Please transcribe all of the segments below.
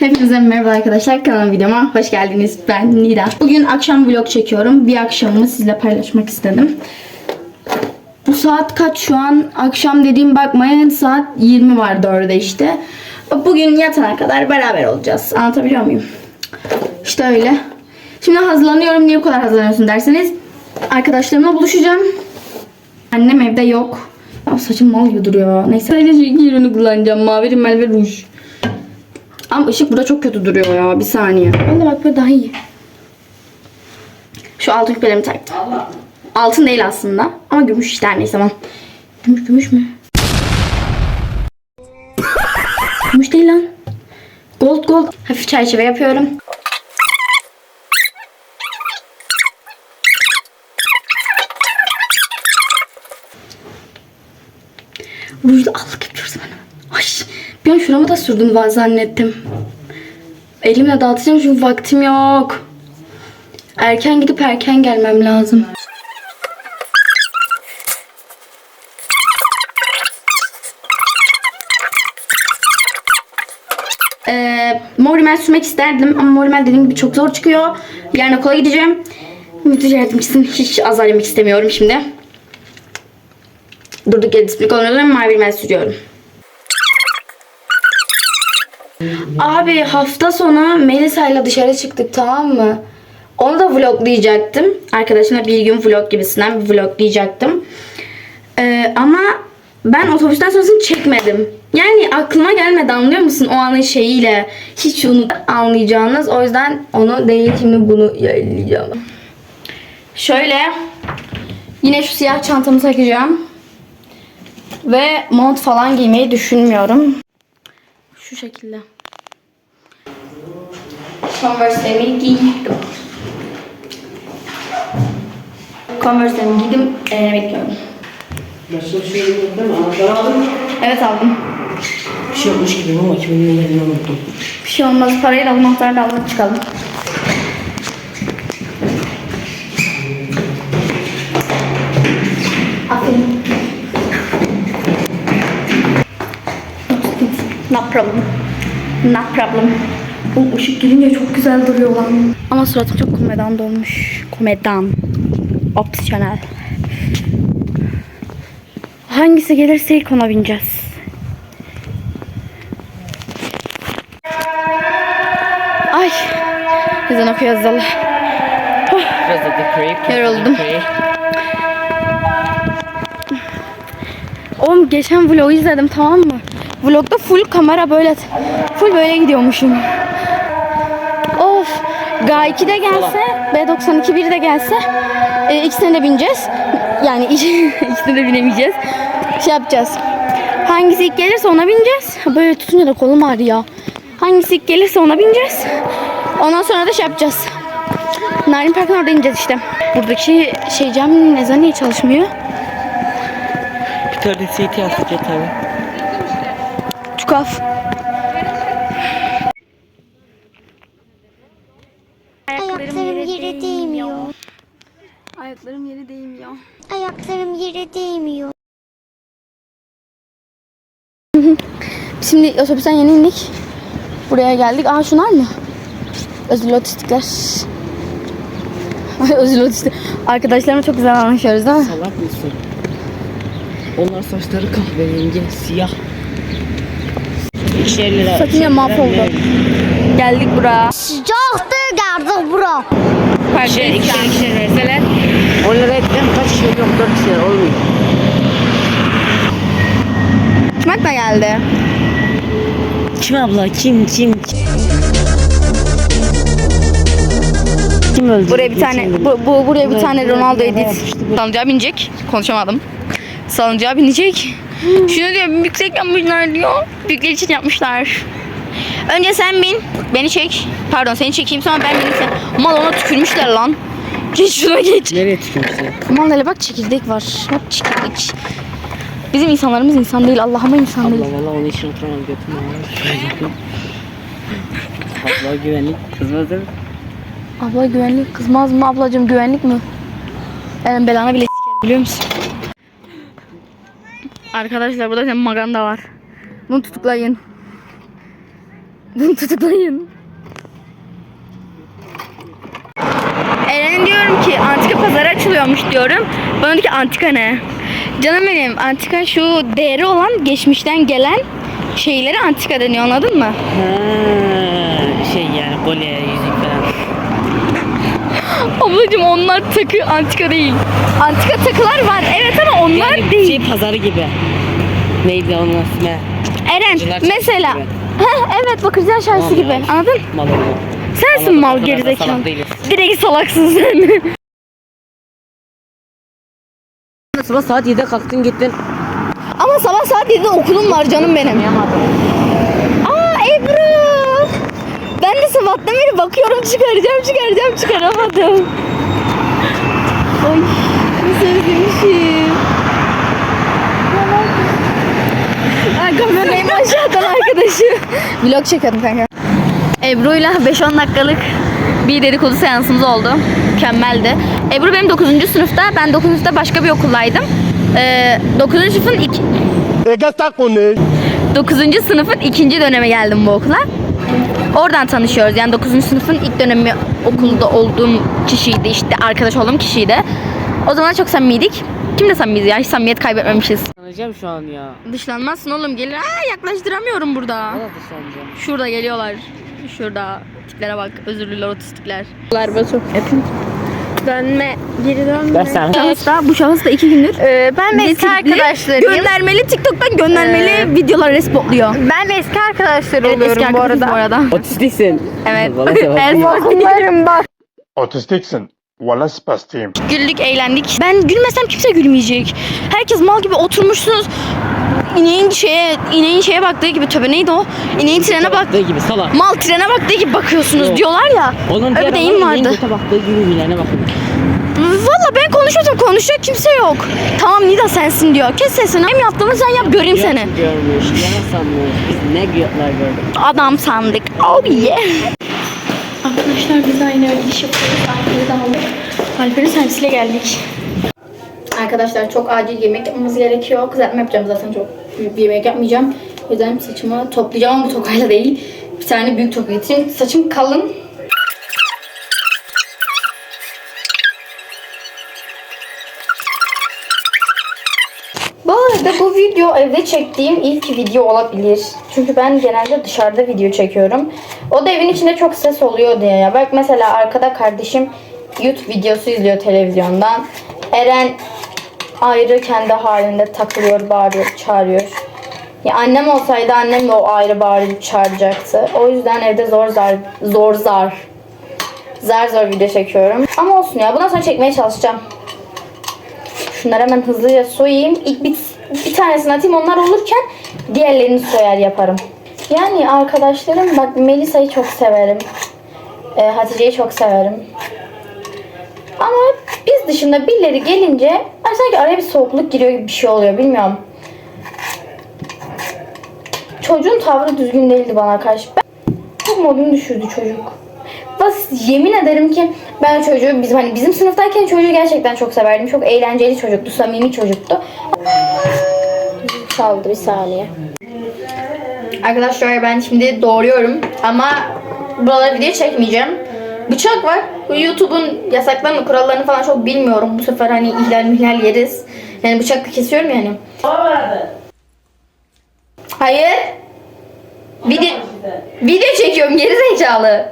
Hepinize merhaba arkadaşlar. Kanalıma videoma hoş geldiniz. Ben Nida. Bugün akşam vlog çekiyorum. Bir akşamımı sizle paylaşmak istedim. Bu saat kaç şu an? Akşam dediğim bakmayın saat 20 var 4'de işte. Bugün yatana kadar beraber olacağız. Anlatabiliyor muyum? İşte öyle. Şimdi hazırlanıyorum. Niye bu kadar hazırlanıyorsun derseniz arkadaşlarımla buluşacağım. Annem evde yok. Ya saçım mal gibi duruyor. Neyse sadece iki ürünü kullanacağım. Mavi rimel ve ruj. Ama ışık burada çok kötü duruyor ya. Bir saniye. Valla bak böyle daha iyi. Şu altın küpelerimi taktım. Altın değil aslında. Ama gümüş işte her neyse aman. Gümüş gümüş mü? gümüş değil lan. Gold gold. Hafif çerçeve yapıyorum. Rujla allık yapıyoruz bana. Bir an şurama da sürdüm ben zannettim. Elimle dağıtacağım çünkü vaktim yok. Erken gidip erken gelmem lazım. Ee, mor sürmek isterdim ama mor dediğim gibi çok zor çıkıyor. Yarın okula gideceğim. Müdür yardımcısını hiç azar yemek istemiyorum şimdi. Durduk yere disiplin konularına mavi rimel sürüyorum. Abi hafta sonu Melisa'yla dışarı çıktık tamam mı? Onu da vloglayacaktım. Arkadaşımla bir gün vlog gibisinden bir vloglayacaktım. Ee, ama ben otobüsten sonrasını çekmedim. Yani aklıma gelmedi anlıyor musun? O anın şeyiyle hiç unut anlayacağınız. O yüzden onu değil şimdi bunu yayınlayacağım. Şöyle yine şu siyah çantamı takacağım. Ve mont falan giymeyi düşünmüyorum. Şu şekilde. Converse'lerimi giydim. Converse'lerimi giydim. Ee, bekliyorum. Nasıl şey yok değil mi? Anahtarı aldın mı? Evet aldım. Bir şey yokmuş gibi ama kimin ne geldiğini unuttum. Bir şey olmaz. Parayı da anahtarı da alıp çıkalım. No problem. No problem. Bu ışık girince çok güzel duruyor lan. Ama suratım çok komedan dolmuş. Komedan. Opsiyonel. Hangisi gelirse ilk ona bineceğiz. Ay. Ezan okuyoruz Allah. Decorate. Yoruldum. Oğlum geçen vlogu izledim tamam mı? Vlogda full kamera böyle full böyle gidiyormuşum. Of. G2 de gelse, B92 1 de gelse e, ikisine de bineceğiz. Yani ikisine de binemeyeceğiz. Şey yapacağız. Hangisi ilk gelirse ona bineceğiz. Böyle tutunca da kolum ağrıyor. Hangisi ilk gelirse ona bineceğiz. Ondan sonra da şey yapacağız. Narin Park'ın orada ineceğiz işte. Buradaki şey cam neden niye çalışmıyor? Bir tane CT astık yeterli. Tukaf. Ayaklarım yere değmiyor. Ayaklarım yere değmiyor. Ayaklarım yere değmiyor. Şimdi otobüsten yeni indik. Buraya geldik. Aa şunlar mı? Özül otistikler. Özül otistik. Arkadaşlarımla çok güzel anlaşıyoruz değil mi? Salak mısın? Onlar saçları kahverengi, siyah. İkişer lira. Saçım ya mahvoldu. Geldik buraya. Sıcaktır geldik bura. İkişer, ikişer, ikişer verseler. 10 lira etten kaç kişi yok? 4 kişi olmuyor. Çımak da geldi. Kim abla? Kim? Kim? Kim öldü? Buraya bir tane bu, bu buraya bir tane Ronaldo edit. Salıncağa binecek. Konuşamadım. Salıncağa binecek. Şunu diyor yüksek yapmışlar diyor. Büyükler için yapmışlar. Önce sen bin. Beni çek. Pardon seni çekeyim sonra ben bineyim sen. Mal ona tükürmüşler lan. Geç şuna geç. Nereye tükürmüşsün? Aman hele bak çekirdek var. Bak çekirdek. Bizim insanlarımız insan değil. Allah'ıma insan değil. Abla valla onun için oturamam götüm. Abla güvenlik kızmaz değil mi? Abla güvenlik kızmaz mı ablacığım güvenlik mi? Benim belana bile s**erim, biliyor musun? Arkadaşlar burada senin maganda var. Bunu tutuklayın. Bunu tutuklayın. Eren'e diyorum ki antika pazarı açılıyormuş diyorum. Bana diyor ki antika ne? Canım benim antika şu değeri olan geçmişten gelen şeyleri antika deniyor anladın mı? Ha, şey yani kolye, yüzük falan. Ablacım onlar takı antika değil. Antika takılar var evet ama onlar Yani değil. şey pazarı gibi. Neydi onun ismi? Eren Bakırcılar Çarşısı mesela. Heh, evet bakırcılar çarşısı Tamam gibi ya. anladın? Mal. Sensin Anladım, mal gerizekalı. Direkt salaksın sen. Sabah saat 7'de kalktın gittin. Ama sabah saat 7'de okulum var canım benim. Aa Ebru. Ben de sabahtan beri bakıyorum çıkaracağım çıkaracağım çıkaramadım. Ay nasıl özlemişim. Ay kamerayı aşağıdan arkadaşı. Vlog çekiyordum kanka. Ebru'yla 5-10 dakikalık bir dedikodu seansımız oldu. Mükemmeldi. Ebru benim 9. sınıfta, ben 9. sınıfta başka bir okuldaydım. Ee, 9. sınıfın kone. 9. sınıfın ikinci döneme geldim bu okula. Oradan tanışıyoruz. Yani 9. sınıfın ilk dönemi okulda olduğum kişiydi işte arkadaş olduğum kişiydi. O zaman çok samimiydik. Kimle samimiyiz ya? Hiç samimiyet kaybetmemişiz. Sanacağım şu an ya. Dışlanmazsın oğlum. Gelir. Aa, yaklaştıramıyorum burada. Valla dışlanacağım. Şurada geliyorlar. Şurada. Tiplere bak. Özürlüler otistikler. Batu. Öpün. Dönme. Geri dönme. Ben sana. Şahıs da, bu şahıs da iki gündür Ee, ben de eski arkadaşlarıyım. Göndermeli TikTok'tan göndermeli Ee, videolar respotluyor. Ben de eski arkadaşlar Evet oluyorum eski bu arada. bu arada. Otistiksin. Evet. Değil. Umarım bak. Autistiksin. Valla spastiyim. Güldük, eğlendik. Ben gülmesem kimse gülmeyecek. Herkes mal gibi oturmuşsunuz. İneğin şeye, ineğin şeye baktığı gibi töbe neydi o? İneğin trene bak. Baktığı gibi salak. Mal trene baktığı gibi bakıyorsunuz Yok. diyorlar ya. Onun Öyle bir deyim vardı. Göte baktığı gibi bilene bakın. Valla ben konuşuyordum konuşacak kimse yok. Tamam Nida sensin diyor. Kes sesini. Hem yaptığımı sen yap göreyim seni. Göt görmüş, yana sanmış. Biz ne götler gördük. Adam sandık. Oh yeah. Arkadaşlar biz aynı öyle iş yapıyoruz. De aldık. Alper'in servisiyle geldik. Arkadaşlar çok acil yemek yapmamız gerekiyor. Kızartma yapacağım zaten çok büyük bir yemek yapmayacağım. O yüzden saçımı toplayacağım ama tokayla değil. Bir tane büyük toka getireyim. Saçım kalın. Video evde çektiğim ilk video olabilir. Çünkü ben genelde dışarıda video çekiyorum. O da evin içinde çok ses oluyor diye ya. Bak mesela arkada kardeşim YouTube videosu izliyor televizyondan. Eren ayrı kendi halinde takılıyor, bağırıyor, çağırıyor. Ya annem olsaydı annem de o ayrı bağırıp çağıracaktı. O yüzden evde zor zar zor zar zar zor video çekiyorum. Ama olsun ya bundan sonra çekmeye çalışacağım. Şunları hemen hızlıca soyayım. İlk bir, bir tanesini atayım onlar olurken diğerlerini soyar yaparım. Yani arkadaşlarım bak Melisa'yı çok severim. Ee, Hatice'yi çok severim. Ama biz dışında birileri gelince sanki araya bir soğukluk giriyor gibi bir şey oluyor bilmiyorum. Çocuğun tavrı düzgün değildi bana karşı. Ben çok modumu düşürdü çocuk. Bas yemin ederim ki ben çocuğu bizim hani bizim sınıftayken çocuğu gerçekten çok severdim. Çok eğlenceli çocuktu, samimi çocuktu. Çaldı bir saniye. Arkadaşlar ben şimdi doğruyorum ama buraları video çekmeyeceğim. Bıçak var. YouTube'un yasaklarını, kurallarını falan çok bilmiyorum. Bu sefer hani ihlal mihlal yeriz. Yani bıçakla kesiyorum yani. Hayır. Video, video çekiyorum geri zekalı.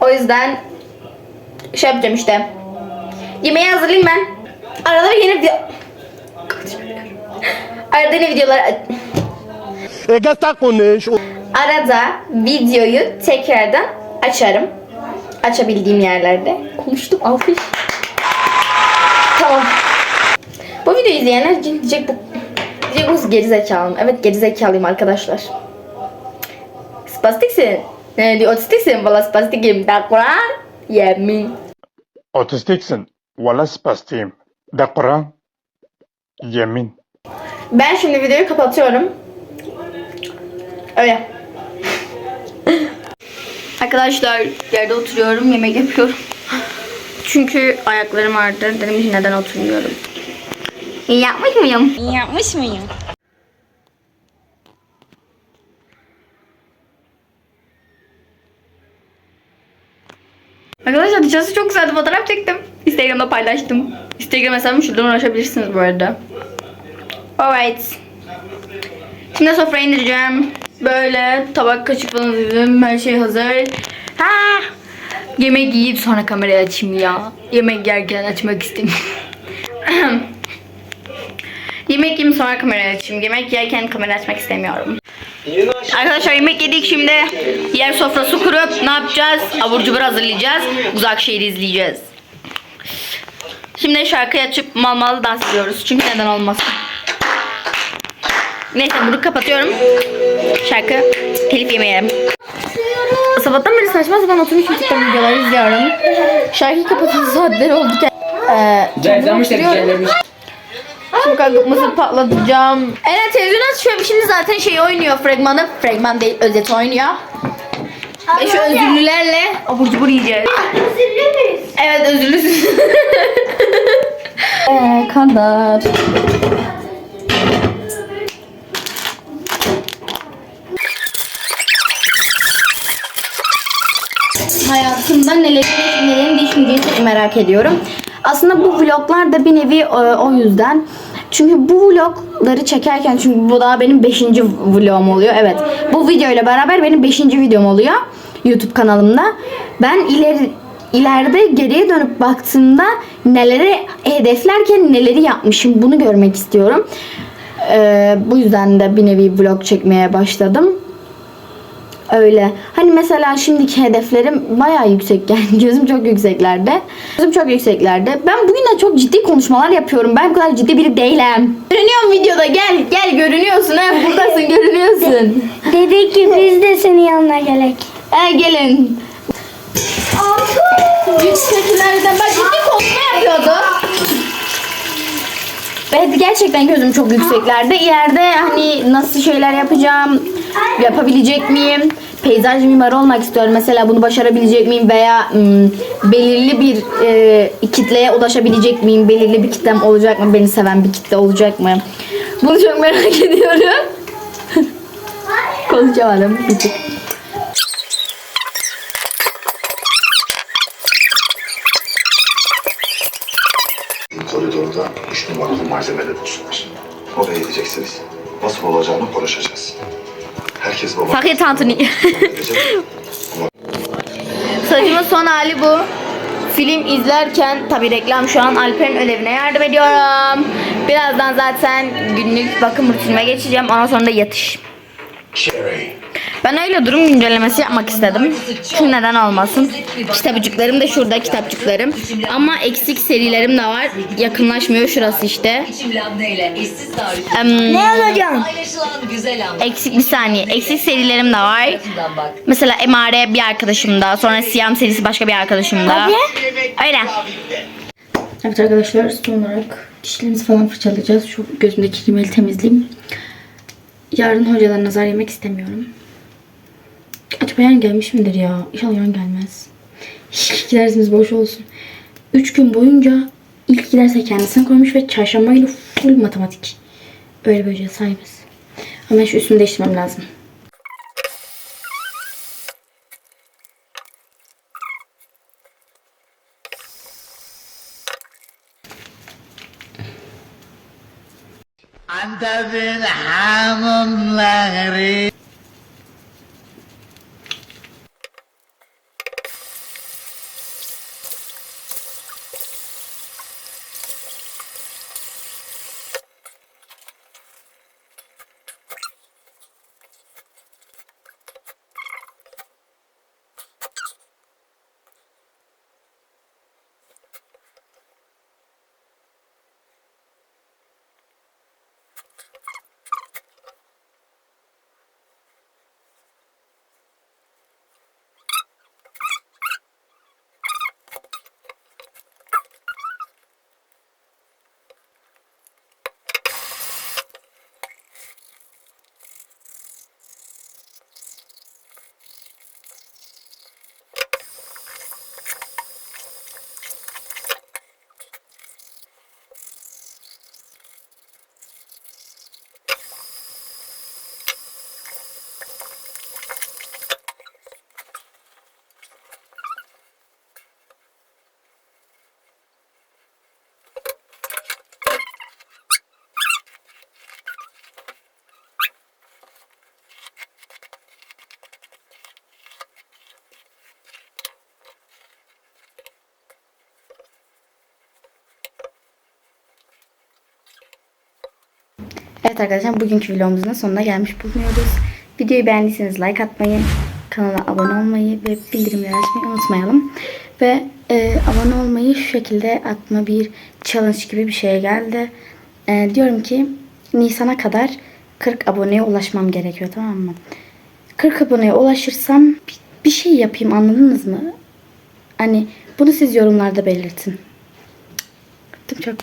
O yüzden şey yapacağım işte. Yemeği hazırlayayım ben. Arada bir yeni video... Arada yeni videolar... Arada videoyu tekrardan açarım. Açabildiğim yerlerde. Konuştum alkış. Tamam. Bu videoyu izleyenler diyecek bu... Diyecek bu gerizekalıyım. Evet gerizekalıyım arkadaşlar. Spastiksin. Ne diyor otistiksin. Valla spastikim. Dakura. Yemin. Autistiksin. Valla spastiyim. Dakura. Yemin. Ben şimdi videoyu kapatıyorum. Öyle. Arkadaşlar yerde oturuyorum, yemek yapıyorum. Çünkü ayaklarım ağrıdı. Dedim ki neden oturmuyorum. İyi yapmış mıyım? Yapmış mıyım? Fırçası çok güzeldi. Fotoğraf çektim. Instagram'da paylaştım. Instagram hesabım şuradan ulaşabilirsiniz bu arada. Alright. Şimdi sofraya indireceğim. Böyle tabak kaşık falan dedim. Her şey hazır. Ha! Yemek yiyip sonra kamerayı açayım ya. Yemek yerken açmak istemiyorum. Yemek yiyeyim sonra kamerayı açayım. Yemek yerken kamera açmak istemiyorum. Arkadaşlar yemek yedik şimdi. Yer sofrası kurup ne yapacağız? Abur cubur hazırlayacağız. Uzak şehir izleyeceğiz. Şimdi şarkıyı açıp mal mal dans ediyoruz. Çünkü neden olmasın. Neyse bunu kapatıyorum. Şarkı telif yemeyelim. Sabahtan beri saçma sapan oturmuş YouTube'da videolar izliyorum. Şarkıyı kapatalı saatler oldu. Ee, kendimi oturuyorum. Şimdi kanka mısır patlatacağım. Evet televizyon açıyorum. Şimdi zaten şey oynuyor fragmanı. Fragman değil özet oynuyor. Ve şu özürlülerle abur cubur yiyeceğiz. Evet özürlüsün. Ee, kadar. hayatımda neler nelerin değişmeyeceğini merak ediyorum. Aslında bu vloglar da bir nevi e, o yüzden. Çünkü bu vlogları çekerken çünkü bu daha benim 5. vlogum oluyor. Evet. Bu video ile beraber benim 5. videom oluyor YouTube kanalımda. Ben ileri ileride geriye dönüp baktığımda neleri hedeflerken neleri yapmışım bunu görmek istiyorum. Ee, bu yüzden de bir nevi vlog çekmeye başladım. Öyle. Hani mesela şimdiki hedeflerim bayağı yüksek yani gözüm çok yükseklerde. Gözüm çok yükseklerde. Ben bugün de çok ciddi konuşmalar yapıyorum. Ben bu kadar ciddi biri değilim. Görünüyorum videoda gel gel görünüyorsun ha buradasın görünüyorsun. Dedik ki biz de senin yanına gelek. Ha gelin. Yükseklerden bak ciddi konuşma yapıyordu. Evet gerçekten gözüm çok yükseklerde. İleride hani nasıl şeyler yapacağım, yapabilecek miyim? Peyzaj mimarı olmak istiyorum. Mesela bunu başarabilecek miyim veya ım, belirli bir e, kitleye ulaşabilecek miyim? Belirli bir kitlem olacak mı? Beni seven bir kitle olacak mı? Bunu çok merak ediyorum. Konuşamadım. Koridorda 3 numaralı malzeme deposu. Oraya gideceksiniz. Nasıl olacağını konuşacağız. Herkes baba. Fakir tantuni. Saçımın son hali bu. Film izlerken tabi reklam şu an Alper'in ödevine yardım ediyorum. Birazdan zaten günlük bakım rutinime geçeceğim. Ondan sonra da yatış. Cherry. Ben öyle durum güncellemesi yapmak istedim. Çünkü neden olmasın. Kitapçıklarım da şurada kitapçıklarım. Ama eksik serilerim de var. Yakınlaşmıyor şurası işte. Ne alacağım? Eksik bir saniye. Eksik serilerim de var. Mesela Emare bir arkadaşımda. Sonra Siyam serisi başka bir arkadaşımda. Öyle. Evet arkadaşlar son olarak dişlerimizi falan fırçalayacağız. Şu gözümdeki rimeli temizleyeyim. Yarın hocadan nazar yemek istemiyorum. Beğen gelmiş midir ya? İnşallah yan gelmez. İlk dersimiz boş olsun. 3 gün boyunca ilk derse kendisini koymuş ve çarşamba günü full matematik. Öyle böylece sahibiz. Ama şu üstümü değiştirmem lazım. أنت في الحمام Evet arkadaşlar bugünkü vlogumuzun sonuna gelmiş bulunuyoruz. Videoyu beğendiyseniz like atmayı, kanala abone olmayı ve bildirimleri açmayı unutmayalım. Ve e, abone olmayı şu şekilde atma bir challenge gibi bir şeye geldi. E, diyorum ki Nisan'a kadar 40 aboneye ulaşmam gerekiyor tamam mı? 40 aboneye ulaşırsam bir, şey yapayım anladınız mı? Hani bunu siz yorumlarda belirtin. Bıktım çok.